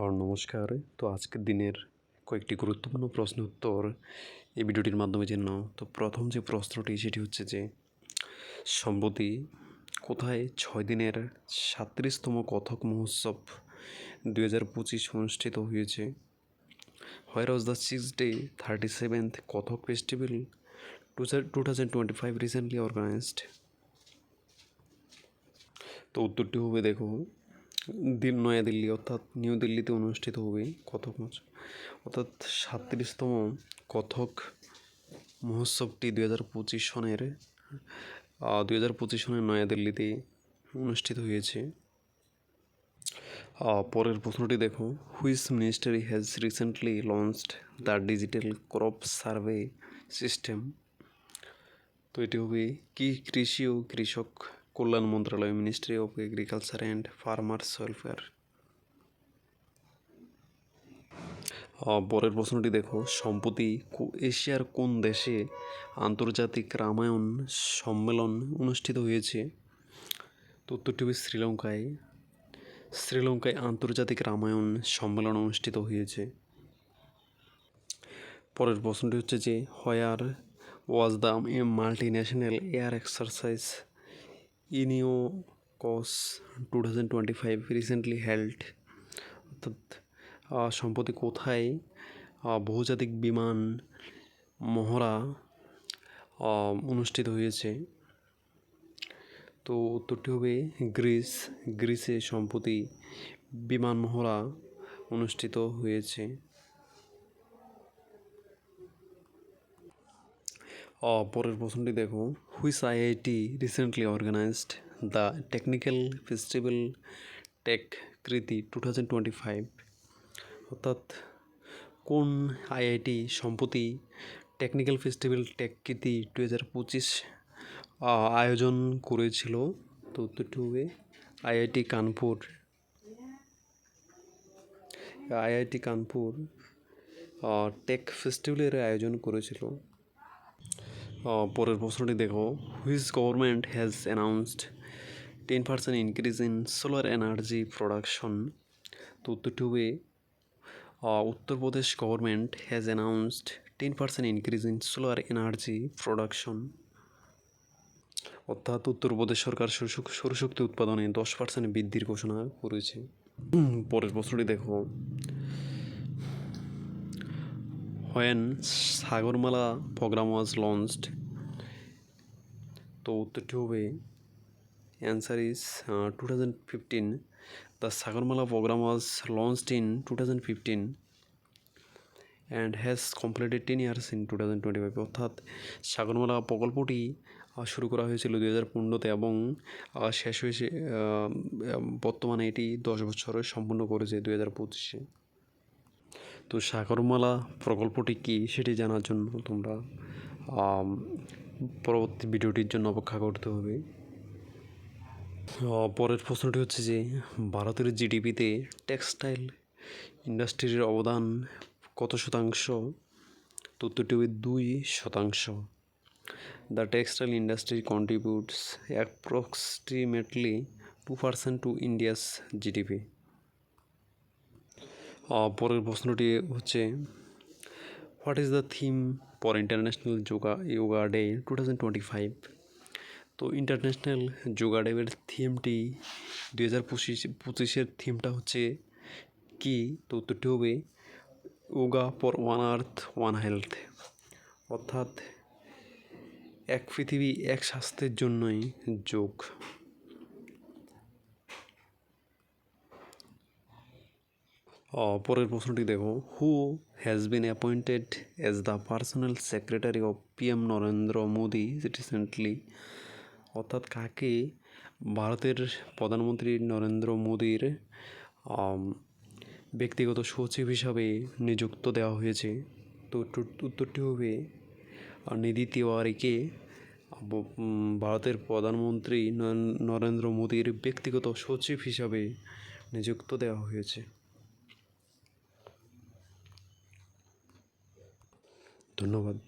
নমস্কার। তো আজকের দিনের কয়েকটি গুরুত্বপূর্ণ প্রশ্ন উত্তর এই ভিডিওটির মাধ্যমে জেনে তো প্রথম যে প্রশ্নটি, সেটি হচ্ছে যে, সম্প্রতি কোথায় ছয় দিনের সাতত্রিশতম কথক মহোৎসব দুই হাজার পঁচিশ অনুষ্ঠিত হয়েছে? Where was the six day thirty seventh Kathak festival two two thousand twenty five recently organised. তো উত্তরটি হবে, দেখো দিল নয়াদিল্লি, অর্থাৎ নিউ দিল্লিতে অনুষ্ঠিত হবে কথক মহোৎসব অর্থাৎ সাতত্রিশতম কথক মহোৎসবটি দুই হাজার পঁচিশ সনের দুই হাজার পঁচিশ সনের নয়াদিল্লিতে অনুষ্ঠিত হয়েছে। পরের প্রশ্নটি দেখো। Which ministry has recently launched the digital crop survey system তো এটি হবে কি কৃষি ও কৃষক কল্যাণ মন্ত্রণালয় ministry of agriculture and farmers welfare পরের প্রশ্নটি দেখো। সম্প্রতি এশিয়ার কোন দেশে আন্তর্জাতিক রামায়ণ সম্মেলন অনুষ্ঠিত হয়েছে? তো উত্তরটি হবে শ্রীলঙ্কায়। শ্রীলঙ্কায় আন্তর্জাতিক রামায়ণ সম্মেলন অনুষ্ঠিত হয়েছে। পরের প্রশ্নটি হচ্ছে যে where was the multinational air exercise Iniochos two thousand twenty five recently held অর্থাৎ সম্প্রতি কোথায় বহুজাতিক বিমান মহড়া অনুষ্ঠিত হয়েছে? তো উত্তরটি হবে গ্রিস। গ্রিসে সম্প্রতি বিমান মহড়া অনুষ্ঠিত হয়েছে। পরের প্রশ্নটি দেখো। Which IIT recently organised the technical festival Techkriti two thousand twenty five অর্থাৎ কোন আইআইটি সম্প্রতি টেকনিক্যাল ফেস্টিভ্যাল টেক কৃতি দু হাজার পঁচিশ আয়োজন করেছিল? তো হবে IIT Kanpur. IIT Kanpur tech ফেস্টিভ্যালের আয়োজন করেছিল। পরের প্রশ্নটি দেখো। Which government has announced ten percent increase in solar energy production তো উত্তরটি হবে Uttar Pradesh government has announced ten percent increase in solar energy production অর্থাৎ উত্তরপ্রদেশ সরকার সৌরশক- সৌরশক্তি উৎপাদনে দশ পার্সেন্ট বৃদ্ধির ঘোষণা করেছে। পরের প্রশ্নটি দেখো। When, Sagarmala programme was launched তো উত্তরটি হবে? Answer is two thousand fifteen the Sagarmala programme was launched in two thousand fifteen and has completed ten years in two thousand twenty five অর্থাৎ সাগরমালা প্রকল্পটি শুরু করা হয়েছিল দুই হাজার পনেরোতে এবং শেষ হয়েছে বর্তমানে এটি দশ বছরে সম্পূর্ণ করেছে দুই হাজার পঁচিশে। তো সাগরমালা প্রকল্পটি কী সেটি জানার জন্য তোমরা পরবর্তী ভিডিওটির জন্য অপেক্ষা করতে হবে। পরের প্রশ্নটি হচ্ছে যে, ভারতের জিডিপিতে টেক্সটাইল ইন্ডাস্ট্রির অবদান কত শতাংশ? তো উত্তরটি হবে দুই শতাংশ। The textile industry contributes approximately two percent to India's GDP. পরের প্রশ্নটি হচ্ছে what is the theme for international yoga yoga day two thousand twenty five তো ইন্টারন্যাশনাল যোগা ডের থিমটি দুই হাজার পঁচিশ, পঁচিশের থিমটা হচ্ছে কি? তো উত্তরটি হবে yoga for one earth one health অর্থাৎ এক পৃথিবী এক স্বাস্থ্যের জন্যই যোগ। পরের প্রশ্নটি দেখো। Who has been appointed as the personal secretary of PM Narendra Modi recently অর্থাৎ কাকে? ভারতের প্রধানমন্ত্রী নরেন্দ্র মোদির ব্যক্তিগত সচিব হিসাবে নিযুক্ত দেওয়া হয়েছে। তো উত্তরটি হবে নিধি তিওয়ারিকে। ভারতের প্রধানমন্ত্রী নরেন্দ্র মোদির ব্যক্তিগত সচিব হিসাবে নিযুক্ত দেওয়া হয়েছে। ধন্যবাদ।